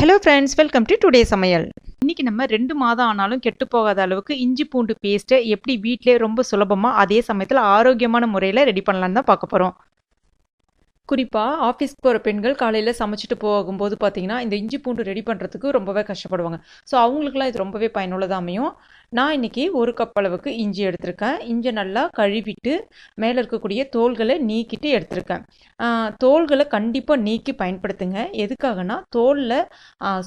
Hello friends welcome to today சமையல். இன்னைக்கு நம்ம ரெண்டு மாதம் ஆனாலும் கெட்டு போகாத அளவுக்கு இஞ்சி பூண்டு பேஸ்ட்டை எப்படி வீட்டிலே ரொம்ப சுலபமாக அதே சமயத்தில் ஆரோக்கியமான முறையில் ரெடி பண்ணலான்னு தான் பார்க்க போகிறோம் குறிப்பாக ஆஃபீஸ்க்கு போகிற பெண்கள் காலையில் சமைச்சிட்டு போகும்போது பார்த்தீங்கன்னா இந்த இஞ்சி பூண்டு ரெடி பண்ணுறதுக்கு ரொம்பவே கஷ்டப்படுவாங்க. ஸோ அவங்களுக்குலாம் இது ரொம்பவே பயனுள்ளதாக அமையும். நான் இன்றைக்கி ஒரு கப் அளவுக்கு இஞ்சி எடுத்திருக்கேன். இஞ்சி நல்லா கழுவிட்டு மேலே இருக்கக்கூடிய தோள்களை நீக்கிட்டு எடுத்திருக்கேன். தோள்களை கண்டிப்பாக நீக்கி பயன்படுத்துங்க. எதுக்காகனா தோலில்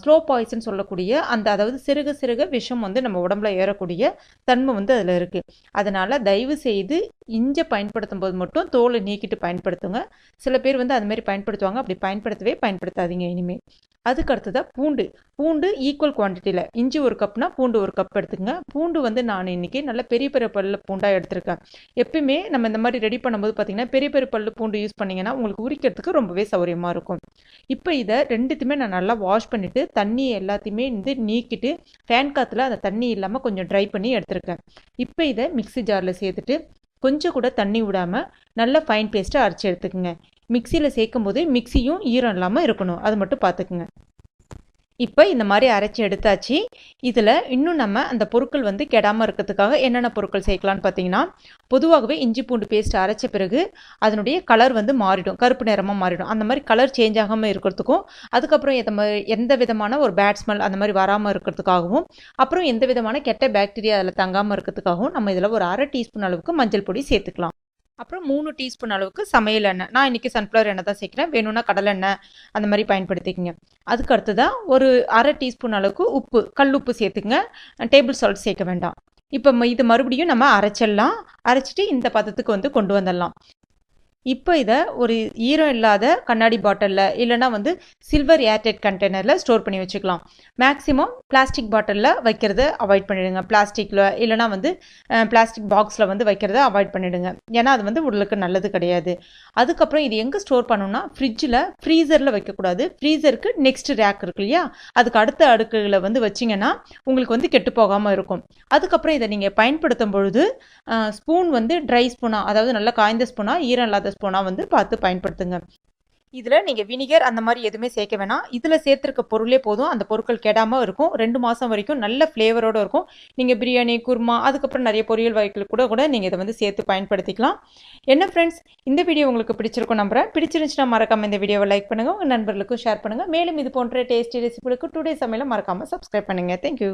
ஸ்லோ பாய்சன் சொல்லக்கூடிய அந்த அதாவது சிறுக சிறுக விஷம் வந்து நம்ம உடம்புல ஏறக்கூடிய தன்மை வந்து அதில் இருக்குது அதனால் தயவு செய்து இஞ்சை பயன்படுத்தும் போது மட்டும் தோலை நீக்கிட்டு பயன்படுத்துங்க. சில பேர் வந்து அதுமாரி பயன்படுத்துவாங்க. அப்படி பயன்படுத்தவே பயன்படுத்தாதீங்க இனிமேல் அதுக்கு அடுத்ததாக பூண்டு. பூண்டு ஈக்குவல் குவான்டிட்டியில் இஞ்சி ஒரு கப்னா பூண்டு ஒரு கப் எடுத்துக்கங்க. பூண்டு வந்து நான் இன்றைக்கி நல்ல பெரிய பெரிய பல்லு பூண்டாக எடுத்திருக்கேன். எப்பயுமே நம்ம இந்த மாதிரி ரெடி பண்ணும்போது பார்த்திங்கன்னா பெரிய பெரிய பல்லு பூண்டு யூஸ் பண்ணிங்கன்னா உங்களுக்கு உரிக்கிறதுக்கு ரொம்பவே சௌரியமாக இருக்கும். இப்போ இதை ரெண்டுத்தையுமே நான் நல்லா வாஷ் பண்ணிவிட்டு தண்ணி எல்லாத்தையுமே வந்து நீக்கிட்டு ஃபேன் காற்றுல அந்த தண்ணி இல்லாமல் கொஞ்சம் ட்ரை பண்ணி எடுத்திருக்கேன். இப்போ இதை மிக்ஸி ஜாரில் சேர்த்துட்டு கொஞ்சம் கூட தண்ணி விடாமல் நல்ல ஃபைன் பேஸ்ட்டை அரைச்சி எடுத்துக்கோங்க. மிக்சியில் சேர்க்கும் போது மிக்சியும் ஈரம் இல்லாமல் இருக்கணும். அது மட்டும் பார்த்துக்குங்க. இப்போ இந்த மாதிரி அரைச்சி எடுத்தாச்சு. இதில் இன்னும் நம்ம அந்த பொருட்கள் வந்து கெடாமல் இருக்கிறதுக்காக என்னென்ன பொருட்கள் சேர்க்கலான்னு பார்த்தீங்கன்னா பொதுவாகவே இஞ்சி பூண்டு பேஸ்ட் அரைச்ச பிறகு அதனுடைய கலர் வந்து மாறிடும். கருப்பு நிறமாக மாறிடும். அந்த மாதிரி கலர் சேஞ்ச் ஆகாமல் இருக்கிறதுக்கும் அதுக்கப்புறம் எந்த மாதிரி எந்த விதமான ஒரு பேட் ஸ்மெல் அந்த மாதிரி வராமல் இருக்கிறதுக்காகவும் அப்புறம் எந்த விதமான கெட்ட பாக்டீரியா அதில் தங்காமல் இருக்கிறதுக்காகவும் நம்ம இதில் ஒரு அரை டீஸ்பூன் அளவுக்கு மஞ்சள் பொடி சேர்த்துக்கலாம். அப்புறம் மூணு டீஸ்பூன் அளவுக்கு சமையல் எண்ணெய். நான் இன்றைக்கி சன்ஃப்ளவர் எண்ணெய் தான் சேர்க்குறேன். வேணும்னா கடலெண்ணெய் அந்த மாதிரி பயன்படுத்திக்கங்க. அதுக்கு அடுத்ததாக ஒரு அரை டீஸ்பூன் அளவுக்கு உப்பு கல் உப்பு சேர்த்துங்க டேபிள் சால்ட் சேர்க்க வேண்டாம். இப்போ ம- இது மறுபடியும் நம்ம அரைச்சிடலாம். அரைச்சிட்டு இந்த பதத்துக்கு வந்து கொண்டு வந்துடலாம். இப்போ இதை ஒரு ஈரம் இல்லாத கண்ணாடி பாட்டிலில் இல்லைனா வந்து சில்வர் ஏர்டெட் கண்டெய்னரில் ஸ்டோர் பண்ணி வச்சுக்கலாம். மேக்ஸிமம் பிளாஸ்டிக் பாட்டிலில் வைக்கிறத அவாய்ட் பண்ணிடுங்க. பிளாஸ்டிக்கில் இல்லைனா வந்து பிளாஸ்டிக் பாக்ஸில் வந்து வைக்கிறத அவாய்ட் பண்ணிடுங்க. ஏன்னா அது வந்து உடலுக்கு நல்லது கிடையாது. அதுக்கப்புறம் இது எங்கே ஸ்டோர் பண்ணணும்னா ஃப்ரிட்ஜில் ஃப்ரீசரில் வைக்கக்கூடாது. ஃப்ரீசருக்கு நெக்ஸ்ட் ரேக் இருக்கு இல்லையா? அதுக்கு அடுத்த அடுக்குகளை வந்து வச்சிங்கன்னா உங்களுக்கு வந்து கெட்டு போகாமல் இருக்கும். அதுக்கப்புறம் இதை நீங்கள் பயன்படுத்தும் பொழுது ஸ்பூன் வந்து ட்ரை ஸ்பூனாக அதாவது நல்லா காய்ந்த ஸ்பூனாக ஈரம் இல்லாத ஸ்பூனாக வந்து பார்த்து பயன்படுத்துங்க. இதில் நீங்கள் வினிகர் அந்த மாதிரி எதுவுமே சேர்க்க வேணாம். இதில் சேர்த்துருக்க பொருளே போதும். அந்த பொருட்கள் கெடாமல் இருக்கும். ரெண்டு மாதம் வரைக்கும் நல்ல ஃப்ளேவரோடு இருக்கும். நீங்கள் பிரியாணி குருமா அதுக்கப்புறம் நிறைய பொரியல் வகைகள் கூட கூட நீங்கள் இதை வந்து சேர்த்து பயன்படுத்திக்கலாம். என்ன ஃப்ரெண்ட்ஸ் இந்த வீடியோ உங்களுக்கு பிடிச்சிருக்கும் நம்புறேன். பிடிச்சிருந்துச்சுன்னா மறக்காமல் இந்த வீடியோவை லைக் பண்ணுங்கள் உங்கள் நண்பர்களுக்கும் ஷேர் பண்ணுங்கள் மேலும் இது போன்ற டேஸ்டி ரெசிபிகளுக்கு டே சமையலை மறக்காமல் சப்ஸ்கிரைப் பண்ணுங்கள் தேங்க்யூ